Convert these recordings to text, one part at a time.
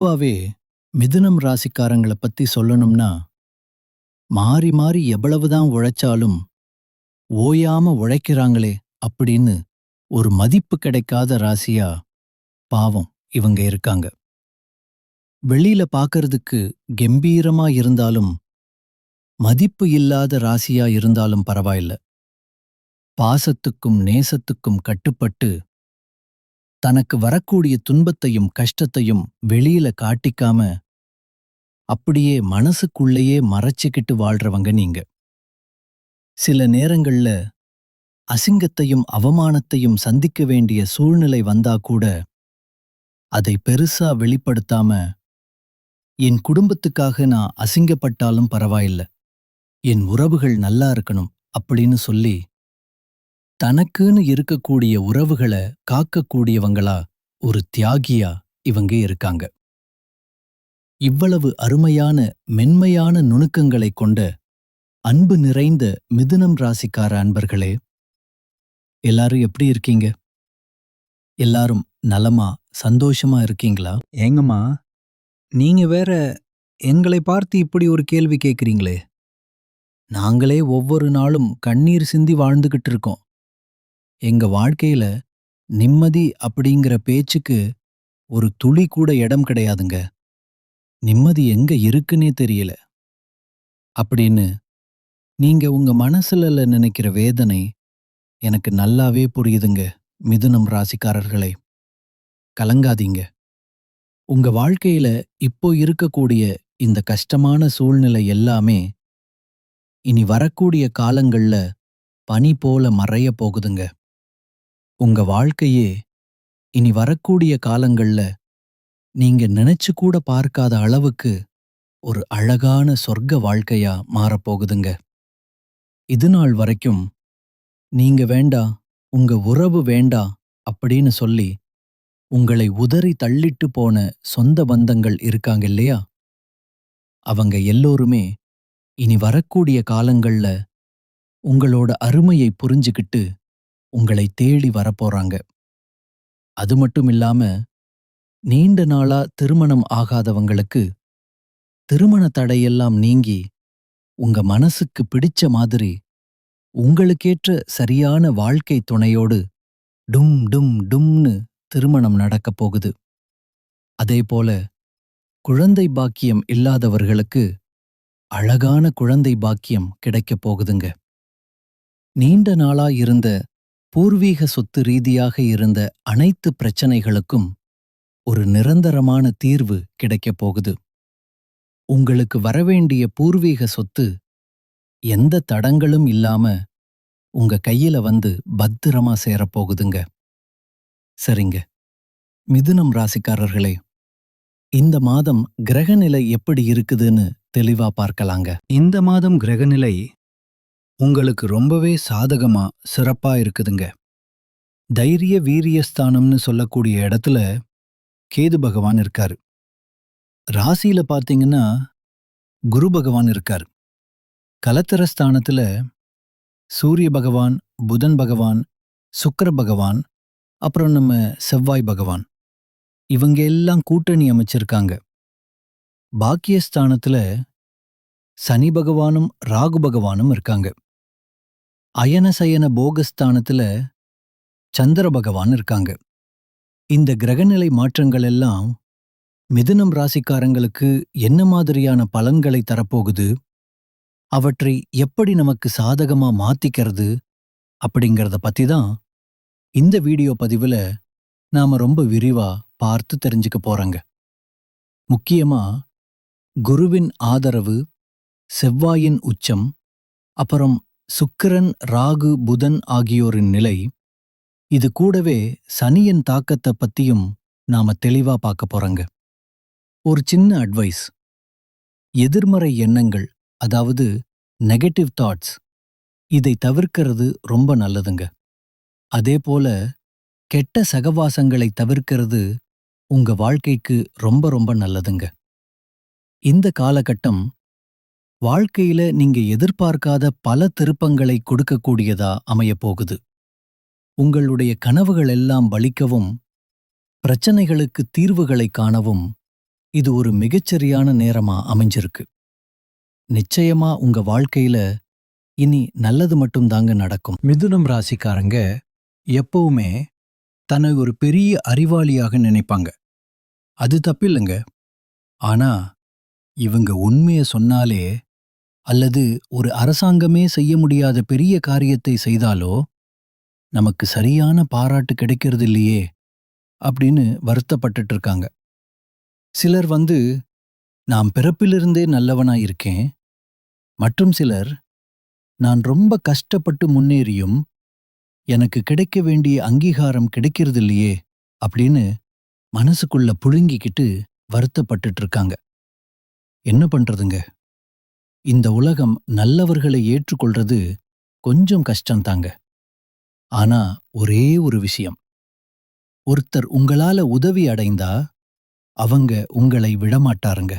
பொதுவாகவே மிதுனம் ராசிக்காரங்கள பத்தி சொல்லணும்னா மாறி மாறி எவ்வளவுதான் உழைச்சாலும் ஓயாம உழைக்கிறாங்களே அப்படின்னு ஒரு மதிப்பு கிடைக்காத ராசியா பாவம் இவங்க இருக்காங்க. வெளியில பார்க்கறதுக்கு கெம்பீரமா இருந்தாலும் மதிப்பு இல்லாத ராசியா இருந்தாலும் பரவாயில்ல. பாசத்துக்கும் நேசத்துக்கும் கட்டுப்பட்டு தனக்கு வரக்கூடிய துன்பத்தையும் கஷ்டத்தையும் வெளியில காட்டிக்காம அப்படியே மனசுக்குள்ளேயே மறைச்சுக்கிட்டு வாழ்றவங்க நீங்க. சில நேரங்கள்ல அசிங்கத்தையும் அவமானத்தையும் சந்திக்க வேண்டிய சூழ்நிலை வந்தா கூட அதை பெருசா வெளிப்படுத்தாம என் குடும்பத்துக்காக நான் அசிங்கப்பட்டாலும் பரவாயில்ல. என் உறவுகள் நல்லா இருக்கணும் அப்படின்னு சொல்லி தனக்குன்னு இருக்கக்கூடிய உறவுகளை காக்கக்கூடியவங்களா ஒரு தியாகியா இவங்க இருக்காங்க. இவ்வளவு அருமையான மென்மையான நுணுக்கங்களைக் கொண்ட அன்பு நிறைந்த மிதுனம் ராசிக்கார அன்பர்களே எல்லாரும் எப்படி இருக்கீங்க? எல்லாரும் நலமா சந்தோஷமா இருக்கீங்களா? ஏங்கம்மா நீங்க வேற எங்களை பார்த்து இப்படி ஒரு கேள்வி கேட்குறீங்களே நாங்களே ஒவ்வொரு நாளும் கண்ணீர் சிந்தி வாழ்ந்துகிட்டு இருக்கோம். எங்க வாழ்க்கையில நிம்மதி அப்படிங்கிற பேச்சுக்கு ஒரு துளி கூட இடம் கிடையாதுங்க. நிம்மதி எங்க இருக்குன்னே தெரியல. அப்படின்னு நீங்க உங்க மனசுல நினைக்கிற வேதனை எனக்கு நல்லாவே புரியுதுங்க மிதுனம் ராசிக்காரர்களே. கலங்காதீங்க. உங்க வாழ்க்கையில இப்போ இருக்கக்கூடிய இந்த கஷ்டமான சூழ்நிலை எல்லாமே இனி வரக்கூடிய காலங்கள்ல பனி போல மறைய போகுதுங்க. உங்க வாழ்க்கையே இனி வரக்கூடிய காலங்கள்ல நீங்க நினைச்சு கூட பார்க்காத அளவுக்கு ஒரு அழகான சொர்க்க வாழ்க்கையா மாறப்போகுதுங்க. இது நாள் வரைக்கும் நீங்க வேண்டா உங்க உறவு வேண்டா அப்படின்னு சொல்லி உங்களை உதறி தள்ளிட்டு போன சொந்த பந்தங்கள் இருக்காங்க இல்லையா? அவங்க எல்லோருமே இனி வரக்கூடிய காலங்கள்ல உங்களோட அருமையை புரிஞ்சுக்கிட்டு உங்களை தேடி வரப்போறாங்க. அது மட்டும் இல்லாம நீண்ட நாளா திருமணம் ஆகாதவங்களுக்கு திருமண தடையெல்லாம் நீங்கி உங்க மனசுக்கு பிடிச்ச மாதிரி உங்களுக்கேற்ற சரியான வாழ்க்கை துணையோடு டும் டும் டும்னு திருமணம் நடக்கப் போகுது. அதேபோல குழந்தை பாக்கியம் இல்லாதவர்களுக்கு அழகான குழந்தை பாக்கியம் கிடைக்கப் போகுதுங்க. நீண்ட நாளா இருந்த பூர்வீக சொத்து ரீதியாக இருந்த அனைத்து பிரச்சனைகளுக்கும் ஒரு நிரந்தரமான தீர்வு கிடைக்கப் போகுது. உங்களுக்கு வரவேண்டிய பூர்வீக சொத்து எந்த தடங்களும் இல்லாம உங்க கையில வந்து பத்திரமா சேரப்போகுதுங்க சரிங்க. மிதுனம் ராசிக்காரர்களே இந்த மாதம் கிரகநிலை எப்படி இருக்குதுன்னு தெளிவா பார்க்கலாங்க. இந்த மாதம் கிரகநிலை உங்களுக்கு ரொம்பவே சாதகமா சிறப்பா இருக்குதுங்க. தைரிய வீரியஸ்தானம்னு சொல்லக்கூடிய இடத்துல கேது பகவான் இருக்காரு. ராசியில பார்த்தீங்கன்னா குரு பகவான் கலத்தர கலத்திரஸ்தானத்துல சூரிய பகவான் புதன் பகவான் சுக்கர பகவான் அப்புறம் நம்ம செவ்வாய் பகவான். இவங்க எல்லாம் கூட்டணி அமைச்சிருக்காங்க. பாக்கியஸ்தானத்துல சனி பகவானும் ராகு பகவானும் இருக்காங்க. அயனசயன போகஸ்தானத்துல சந்திர பகவான் இருக்காங்க. இந்த கிரகநிலை மாற்றங்கள் எல்லாம் மிதுனம் ராசிக்காரங்களுக்கு என்ன மாதிரியான பலன்களை தரப்போகுது? அவற்றை எப்படி நமக்கு சாதகமா மாத்திக்கிறது? அப்படிங்கறத பத்தி தான் இந்த வீடியோ பதிவுல நாம ரொம்ப விரிவா பார்த்து தெரிஞ்சுக்க போறோங்க. முக்கியமா குருவின் ஆதரவு செவ்வாயின் உச்சம் அப்புறம் சுக்கிரன் ராகு புதன் ஆகியோரின் நிலை. இது கூடவே சனியின் தாக்கத்தை பத்தியும் நாம தெளிவா பார்க்க போறோங்க. ஒரு சின்ன அட்வைஸ் எதிர்மறை எண்ணங்கள் அதாவது நெகட்டிவ் தாட்ஸ் இதை தவிர்க்கிறது ரொம்ப நல்லதுங்க. அதே போல கெட்ட சகவாசங்களை தவிர்க்கிறது உங்க வாழ்க்கைக்கு ரொம்ப ரொம்ப நல்லதுங்க. இந்த காலகட்டம் வாழ்க்கையில நீங்க எதிர்பார்க்காத பல திருப்பங்களை கொடுக்கக்கூடியதா அமையப் போகுது உங்களுடைய கனவுகள் எல்லாம் பலிக்கவும் பிரச்சனைகளுக்கு தீர்வுகளை காணவும் இது ஒரு மிகச்சரியான நேரமா அமைஞ்சிருக்கு. நிச்சயமா உங்க வாழ்க்கையில இனி நல்லது மட்டும்தாங்க நடக்கும். மிதுனம் ராசிக்காரங்க எப்பவுமே தன்னை ஒரு பெரிய அறிவாளியாக நினைப்பாங்க. அது தப்பில்லைங்க. ஆனா இவங்க உண்மைய சொன்னாலே அல்லது ஒரு அரசாங்கமே செய்ய முடியாத பெரிய காரியத்தை செய்தாலோ நமக்கு சரியான பாராட்டு கிடைக்கிறது இல்லையே அப்படின்னு வருத்தப்பட்டுட்டு இருக்காங்க சிலர் வந்து நான் பிறப்பிலிருந்தே நல்லவனா இருக்கேன். மற்றும் சிலர் நான் ரொம்ப கஷ்டப்பட்டு முன்னேறியும் எனக்கு கிடைக்க வேண்டிய அங்கீகாரம் கிடைக்கிறது இல்லையே அப்படின்னு மனசுக்குள்ள புழுங்கிக்கிட்டு வருத்தப்பட்டுட்டு இருக்காங்க என்ன பண்றதுங்க? இந்த உலகம் நல்லவர்களை ஏற்றுக்கொள்றது கொஞ்சம் கஷ்டம்தாங்க ஆனா ஒரே ஒரு விஷயம். ஒருத்தர் உங்களால உதவி அடைந்தா அவங்க உங்களை விடமாட்டாருங்க.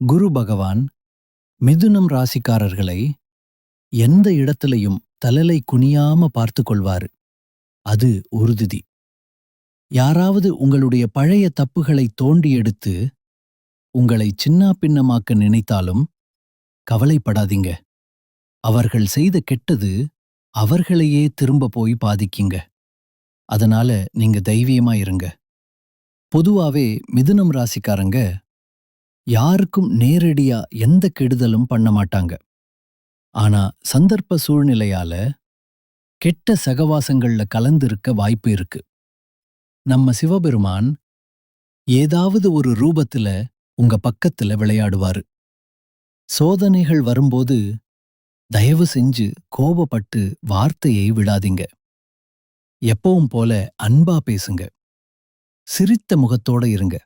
குரு பகவான் மிதுனம் ராசிக்காரர்களை எந்த இடத்துலயும் தலலை குனியாம பார்த்து கொள்வாரு அது உறுதி யாராவது உங்களுடைய பழைய தப்புகளை தோண்டி எடுத்து உங்களை சின்னா பின்னமாக்க நினைத்தாலும் கவலைப்படாதீங்க. அவர்கள் செய்த கெட்டது அவர்களையே திரும்ப போய் பாதிக்குங்க. அதனால நீங்க தைரியமா இருங்க. பொதுவாவே மிதுனம் ராசிக்காரங்க யாருக்கும் நேரடியா எந்த கெடுதலும் பண்ண மாட்டாங்க. ஆனா சந்தர்ப்ப சூழ்நிலையால கெட்ட சகவாசங்கள்ல கலந்திருக்க வாய்ப்பு இருக்கு. நம்ம சிவபெருமான் ஏதாவது ஒரு ரூபத்துல உங்க பக்கத்துல விளையாடுவாரு. சோதனைகள் வரும்போது தயவு செஞ்சு கோபப்பட்டு வார்த்தையை விடாதீங்க. எப்பவும் போல அன்பா பேசுங்க. சிரித்த முகத்தோட இருங்க.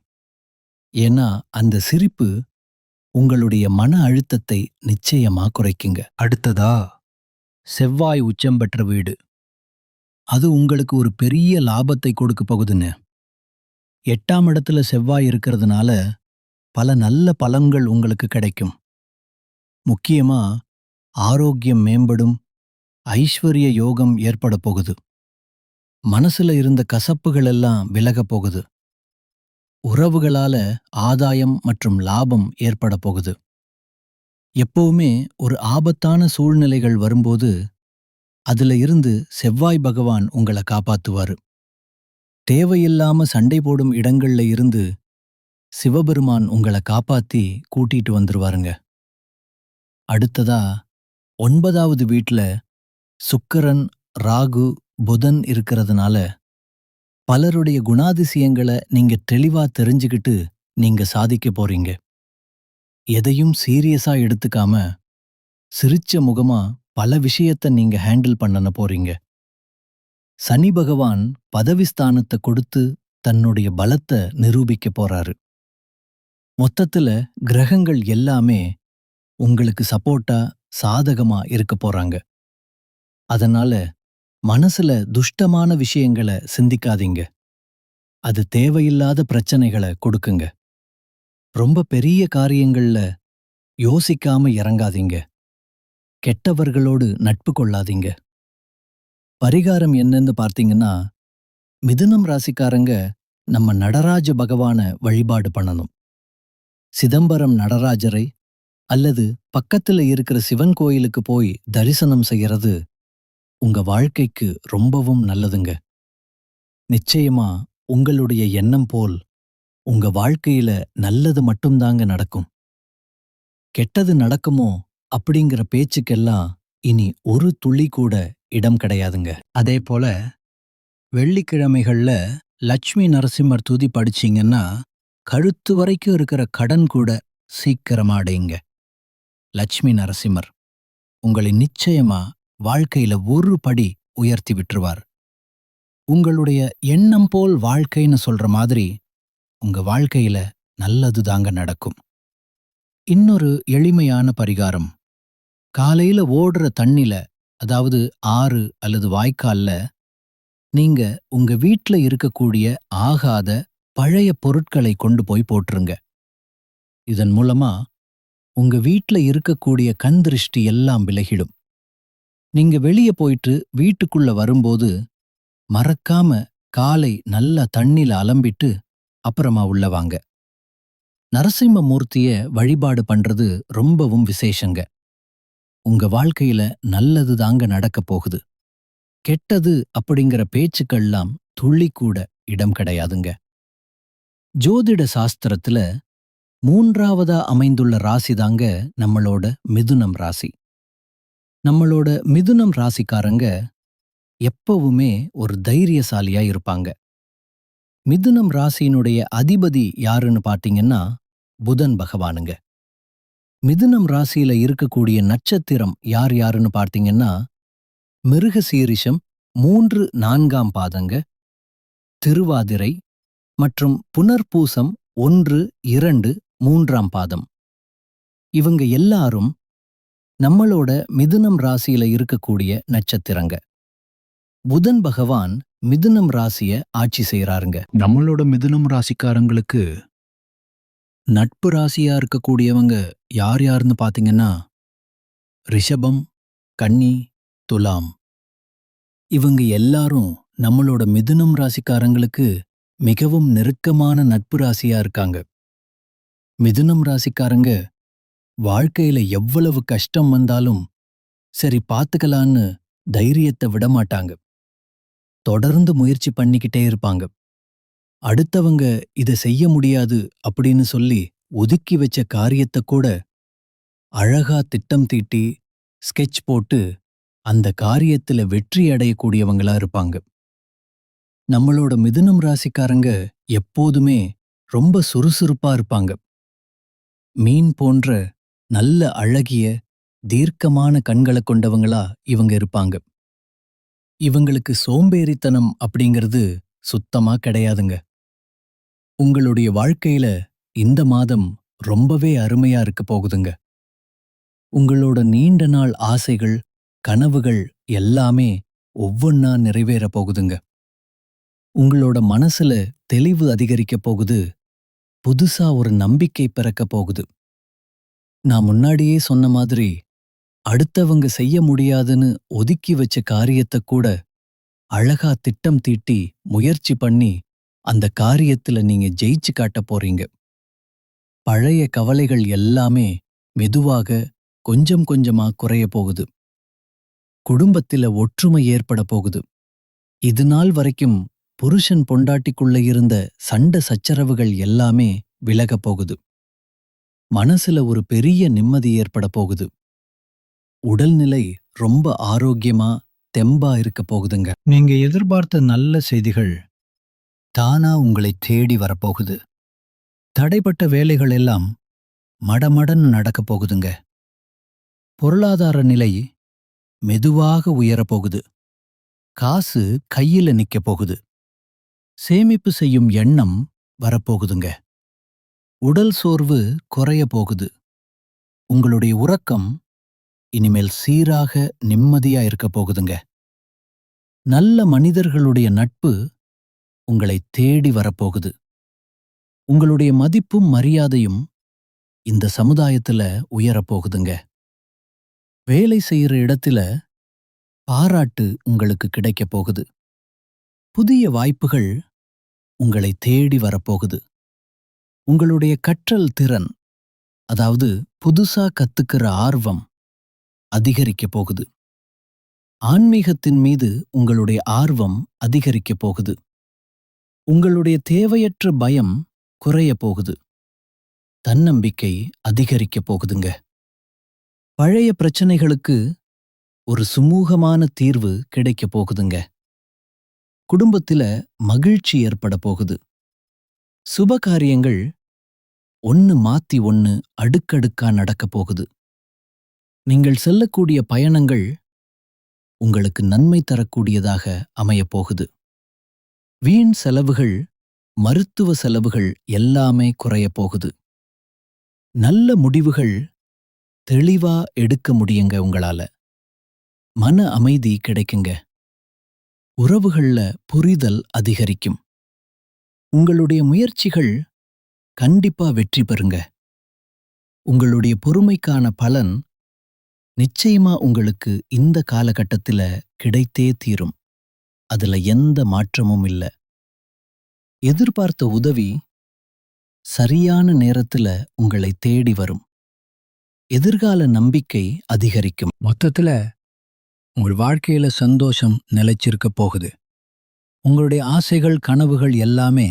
ஏன்னா அந்த சிரிப்பு உங்களுடைய மன அழுத்தத்தை நிச்சயமா குறைக்குங்க. அடுத்ததா? செவ்வாய் உச்சம் பெற்ற வீடு. அது உங்களுக்கு ஒரு பெரிய லாபத்தை கொடுக்க போகுதுன்னு. எட்டாம் இடத்துல செவ்வாய் இருக்கிறதுனால பல நல்ல பலன்கள் உங்களுக்கு கிடைக்கும். முக்கியமா ஆரோக்கியம் மேம்படும் ஐஸ்வர்ய யோகம் ஏற்பட போகுது. மனசுல இருந்த கசப்புகள் எல்லாம் விலகப் போகுது. உறவுகளால ஆதாயம் மற்றும் லாபம் ஏற்பட போகுது. எப்பவுமே ஒரு ஆபத்தான சூழ்நிலைகள் வரும்போது அதுல இருந்து செவ்வாய் பகவான் உங்களை காப்பாத்துவாரு. தேவையில்லாம சண்டை போடும் இடங்கள்ல இருந்து சிவபெருமான் உங்களை காப்பாத்தி கூட்டிட்டு வந்துருவாருங்க. அடுத்ததா ஒன்பதாவது வீட்ல சுக்கரன் ராகு புதன் இருக்கிறதுனால பலருடைய குணாதிசயங்களை நீங்க தெளிவா தெரிஞ்சுக்கிட்டு நீங்க சாதிக்க போறீங்க. எதையும் சீரியஸா எடுத்துக்காம சிரிச்ச முகமா பல விஷயத்த நீங்க ஹேண்டில் பண்ணன போறீங்க. சனி பகவான் பதவிஸ்தானத்தை கொடுத்து தன்னுடைய பலத்தை நிரூபிக்க போறாரு. மொத்தத்துல கிரகங்கள் எல்லாமே உங்களுக்கு சப்போர்ட்டா சாதகமா இருக்க போறாங்க. அதனால மனசுல துஷ்டமான விஷயங்களை சிந்திக்காதீங்க. அது தேவையில்லாத பிரச்சனைகளை கொடுக்குங்க. ரொம்ப பெரிய காரியங்கள்ல யோசிக்காம இறங்காதீங்க. கெட்டவர்களோடு நட்பு கொள்ளாதீங்க. பரிகாரம் என்னன்னு பார்த்தீங்கன்னா மிதுனம் ராசிக்காரங்க நம்ம நடராஜ பகவான வழிபாடு பண்ணணும். சிதம்பரம் நடராஜரை அல்லது பக்கத்துல இருக்கிற சிவன் கோயிலுக்கு போய் தரிசனம் செய்யறது உங்க வாழ்க்கைக்கு ரொம்பவும் நல்லதுங்க. நிச்சயமா உங்களுடைய எண்ணம் போல் உங்க வாழ்க்கையில நல்லது மட்டும்தாங்க நடக்கும். கெட்டது நடக்குமோ அப்படிங்கிற பேச்சுக்கெல்லாம் இனி ஒரு துளி கூட இடம் கிடையாதுங்க. அதே போல வெள்ளிக்கிழமைகள்ல லட்சுமி நரசிம்மர் துதி படிச்சீங்கன்னா கழுத்து வரைக்கும் இருக்கிற கடன் கூட சீக்கிரமாடைங்க லட்சுமி நரசிம்மர் உங்களை நிச்சயமா வாழ்க்கையில ஒரு படி உயர்த்தி விட்டுருவார். உங்களுடைய எண்ணம் போல் வாழ்க்கைன்னு சொல்ற மாதிரி உங்க வாழ்க்கையில நல்லது தாங்க நடக்கும். இன்னொரு எளிமையான பரிகாரம் காலையில ஓடுற தண்ணில அதாவது ஆறு அல்லது வாய்க்கால்ல நீங்க உங்க வீட்ல இருக்கக்கூடிய ஆகாத பழைய பொருட்களை கொண்டு போய் போட்டுருங்க. இதன் மூலமா உங்க வீட்ல இருக்கக்கூடிய கண் திருஷ்டி எல்லாம் விலகிடும். நீங்க வெளிய போயிட்டு வீட்டுக்குள்ள வரும்போது மறக்காம காலை நல்லா தண்ணில அலம்பிட்டு அப்புறமா உள்ள வாங்க. நரசிம்ம மூர்த்திய வழிபாடு பண்றது ரொம்பவும் விசேஷங்க. உங்க வாழ்க்கையில நல்லது தாங்க நடக்க போகுது. கெட்டது அப்படிங்கிற பேச்சுக்கள்லாம் துள்ளி கூட இடம் கிடையாதுங்க. ஜோதிட சாஸ்திரத்துல மூன்றாவதா அமைந்துள்ள ராசி தாங்க நம்மளோட மிதுனம் ராசி. நம்மளோட மிதுனம் ராசிக்காரங்க எப்பவுமே ஒரு தைரியசாலியா இருப்பாங்க. மிதுனம் ராசியினுடைய அதிபதி யாருன்னு பார்த்தீங்கன்னா புதன் பகவானுங்க. மிதுனம் ராசியில இருக்கக்கூடிய நட்சத்திரம் யார் யாருன்னு பார்த்தீங்கன்னா மிருகசீரிஷம் மூன்று நான்காம் பாதங்க திருவாதிரை மற்றும் புனர்பூசம் ஒன்று இரண்டு மூன்றாம் பாதம். இவங்க எல்லாரும் நம்மளோட மிதுனம் ராசியில இருக்கக்கூடிய நட்சத்திரங்க. புதன் பகவான் மிதுனம் ராசிய ஆட்சி செய்யறாருங்க நம்மளோட மிதுனம் ராசிக்காரங்களுக்கு நட்பு ராசியா இருக்கக்கூடியவங்க யார் யாருன்னு பாத்தீங்கன்னா ரிஷபம் கன்னி துலாம். இவங்க எல்லாரும் நம்மளோட மிதுனம் ராசிக்காரங்களுக்கு மிகவும் நெருக்கமான நட்பு ராசியா இருக்காங்க. மிதுனம் ராசிக்காரங்க வாழ்க்கையில எவ்வளவு கஷ்டம் வந்தாலும் சரி பார்த்துக்கலான்னு தைரியத்தை விடமாட்டாங்க தொடர்ந்து முயற்சி பண்ணிக்கிட்டே இருப்பாங்க. அடுத்தவங்க இதை செய்ய முடியாது அப்படின்னு சொல்லி ஒதுக்கி வச்ச காரியத்தை கூட அழகா திட்டம் தீட்டி ஸ்கெட்ச் போட்டு அந்த காரியத்துல வெற்றி அடையக்கூடியவங்களா இருப்பாங்க. நம்மளோட மிதுனம் ராசிக்காரங்க எப்போதுமே ரொம்ப சுறுசுறுப்பா இருப்பாங்க. மீன் போன்ற நல்ல அழகிய தீர்க்கமான கண்களை கொண்டவங்களா இவங்க இருப்பாங்க. இவங்களுக்கு சோம்பேறித்தனம் அப்படிங்கிறது சுத்தமா கிடையாதுங்க. உங்களுடைய வாழ்க்கையில இந்த மாதம் ரொம்பவே அருமையா இருக்க போகுதுங்க. உங்களோட நீண்ட நாள் ஆசைகள் கனவுகள் எல்லாமே ஒவ்வொன்னா நிறைவேற போகுதுங்க. உங்களோட மனசுல தெளிவு அதிகரிக்க போகுது புதுசா ஒரு நம்பிக்கை பிறக்க போகுது. நான் முன்னாடியே சொன்ன மாதிரி அடுத்தவங்க செய்ய முடியாதுன்னு ஒதுக்கி வச்ச காரியத்தை கூட அழகா திட்டம் தீட்டி முயற்சி பண்ணி அந்த காரியத்துல நீங்க ஜெயிச்சு காட்ட போறீங்க. பழைய கவலைகள் எல்லாமே மெதுவாக கொஞ்சம் கொஞ்சமா குறைய போகுது. குடும்பத்தில ஒற்றுமை ஏற்பட போகுது. இது நாள் வரைக்கும் புருஷன் பொண்டாட்டிக்குள்ள இருந்த சண்ட சச்சரவுகள் எல்லாமே விலகப் போகுது. மனசுல ஒரு பெரிய நிம்மதி ஏற்பட போகுது. உடல்நிலை ரொம்ப ஆரோக்கியமா தெம்பா இருக்க போகுதுங்க. நீங்க எதிர்பார்த்த நல்ல செய்திகள் தானா உங்களை தேடி வரப்போகுது தடைப்பட்ட வேலைகள் எல்லாம் மடமடன்னு நடக்கப் போகுதுங்க. பொருளாதார நிலை மெதுவாக உயரப்போகுது காசு கையில நிக்கப் போகுது. சேமிப்பு செய்யும் எண்ணம் வரப்போகுதுங்க. உடல் சோர்வு குறைய போகுது. உங்களுடைய உறக்கம் இனிமேல் சீராக நிம்மதியா இருக்க போகுதுங்க. நல்ல மனிதர்களுடைய நட்பு உங்களை தேடி வரப்போகுது. உங்களுடைய மதிப்பும் மரியாதையும் இந்த சமுதாயத்துல உயரப்போகுதுங்க வேலை செய்யற இடத்துல பாராட்டு உங்களுக்கு கிடைக்கப் போகுது. புதிய வாய்ப்புகள் உங்களை தேடி வரப்போகுது. உங்களுடைய கற்றல் திறன் அதாவது புதுசா கத்துக்கிற ஆர்வம் அதிகரிக்கப் போகுது. ஆன்மீகத்தின் மீது உங்களுடைய ஆர்வம் அதிகரிக்கப் போகுது. உங்களுடைய தேவையற்ற பயம் குறைய போகுது. தன்னம்பிக்கை அதிகரிக்கப் போகுதுங்க. பழைய பிரச்சனைகளுக்கு ஒரு சுமூகமான தீர்வு கிடைக்கப் போகுதுங்க. குடும்பத்தில மகிழ்ச்சி ஏற்பட போகுது. சுப காரியங்கள் ஒன்னு மாத்தி ஒன்னு அடுக்கடுக்கா நடக்கப் போகுது. நீங்கள் செல்லக்கூடிய பயணங்கள் உங்களுக்கு நன்மை தரக்கூடியதாக அமையப் போகுது. வீண் செலவுகள் மருத்துவ செலவுகள் எல்லாமே குறையப் போகுது. நல்ல முடிவுகள் தெளிவா எடுக்க முடியுங்க உங்களால. மன அமைதி கிடைக்குங்க. உறவுகள்ல புரிதல் அதிகரிக்கும். உங்களுடைய முயற்சிகள் கண்டிப்பா வெற்றி பெறுங்க. உங்களுடைய பொறுமைக்கான பலன் நிச்சயமா உங்களுக்கு இந்த காலகட்டத்தில கிடைத்தே தீரும். அதுல எந்த மாற்றமும் இல்ல. எதிர்பார்த்த உதவி சரியான நேரத்துல உங்களை தேடி வரும். எதிர்கால நம்பிக்கை அதிகரிக்கும். மொத்தத்துல உங்கள் வாழ்க்கையில சந்தோஷம் நிலைச்சிருக்க போகுது. உங்களுடைய ஆசைகள் கனவுகள் எல்லாமே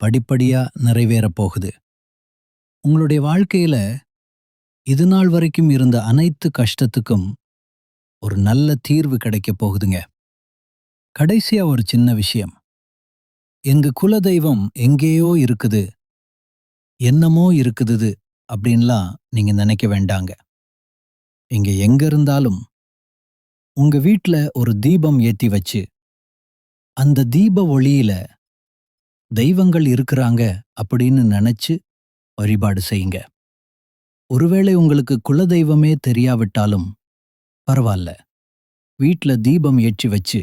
படிப்படியா நிறைவேறப் போகுது. உங்களுடைய வாழ்க்கையில இது நாள் வரைக்கும் இருந்த அனைத்து கஷ்டத்துக்கும் ஒரு நல்ல தீர்வு கிடைக்கப் போகுதுங்க. கடைசியா ஒரு சின்ன விஷயம். எங்க குலதெய்வம் எங்கேயோ இருக்குது என்னமோ இருக்குதுது அப்படின்லாம் நீங்க நினைக்க வேண்டாங்க. இங்க எங்க இருந்தாலும் உங்க வீட்ல ஒரு தீபம் ஏத்தி வச்சு அந்த தீப ஒளியில தெய்வங்கள் இருக்கிறாங்க அப்படின்னு நினைச்சு வழிபாடு செய்யுங்க. ஒருவேளை உங்களுக்கு குலதெய்வமே தெரியாவிட்டாலும் பரவாயில்ல வீட்ல தீபம் ஏற்றி வச்சு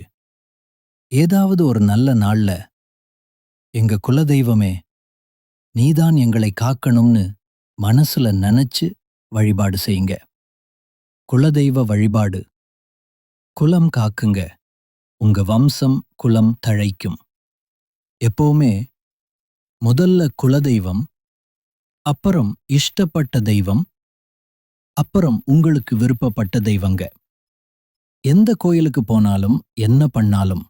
ஏதாவது ஒரு நல்ல நாள்ல எங்க குலதெய்வமே நீதான் எங்களை காக்கணும்னு மனசுல நினைச்சு வழிபாடு செய்யுங்க. குலதெய்வ வழிபாடு குலம் காக்குங்க. உங்க வம்சம் குலம் தழைக்கும். எப்போவுமே முதல்ல குலதெய்வம் அப்புறம் இஷ்டப்பட்ட தெய்வம் அப்புறம் உங்களுக்கு விருப்பப்பட்ட தெய்வங்க. எந்த கோயிலுக்கு போனாலும் என்ன பண்ணாலும்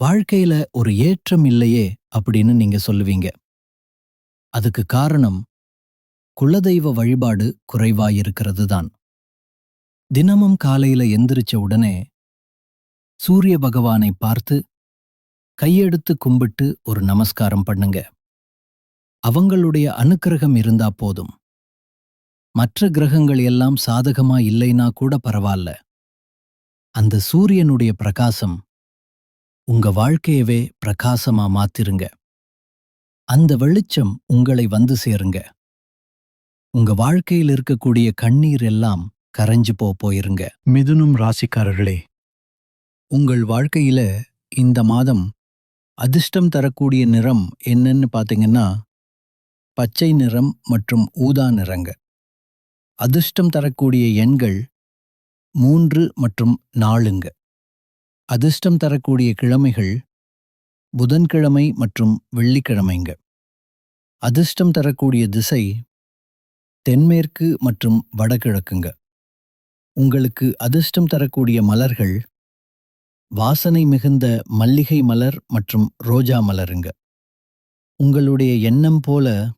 வாழ்க்கையில ஒரு ஏற்றம் இல்லையே அப்படின்னு நீங்க சொல்லுவீங்க. அதுக்கு காரணம் குலதெய்வ வழிபாடு குறைவாயிருக்கிறது தான் தினமும் காலையில எந்திரிச்ச உடனே சூரிய பகவானை பார்த்து கையெடுத்து கும்பிட்டு ஒரு நமஸ்காரம் பண்ணுங்க. அவங்களுடைய அனுக்கிரகம் இருந்தா போதும். மற்ற கிரகங்கள் எல்லாம் சாதகமா இல்லைனா கூட பரவாயில்ல அந்த சூரியனுடைய பிரகாசம் உங்க வாழ்க்கையவே பிரகாசமா மாத்திருங்க. அந்த வெளிச்சம் உங்களை வந்து சேருங்க. உங்க வாழ்க்கையில் இருக்கக்கூடிய கண்ணீர் எல்லாம் கரைஞ்சு போ போயிருங்க. மிதுனும் ராசிக்காரர்களே உங்கள் வாழ்க்கையில இந்த மாதம் அதிர்ஷ்டம் தரக்கூடிய நிறம் என்னன்னு பாத்தீங்கன்னா பச்சை நிறம் மற்றும் ஊதா நிறங்க. அதிர்ஷ்டம் தரக்கூடிய எண்கள் மூன்று மற்றும் நாலுங்க. அதிர்ஷ்டம் தரக்கூடிய கிழமைகள் புதன்கிழமை மற்றும் வெள்ளிக்கிழமைங்க. அதிர்ஷ்டம் தரக்கூடிய திசை தென்மேற்கு மற்றும் வடகிழக்குங்க. உங்களுக்கு அதிர்ஷ்டம் தரக்கூடிய மலர்கள் வாசனை மிகுந்த மல்லிகை மலர் மற்றும் ரோஜா மலருங்க. உங்களுடைய எண்ணம் போல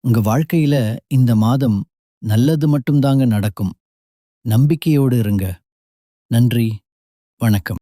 உங்க வாழ்க்கையில இந்த மாதம் நல்லது மட்டும்தாங்க நடக்கும். நம்பிக்கையோடு இருங்க. நன்றி. வணக்கம்.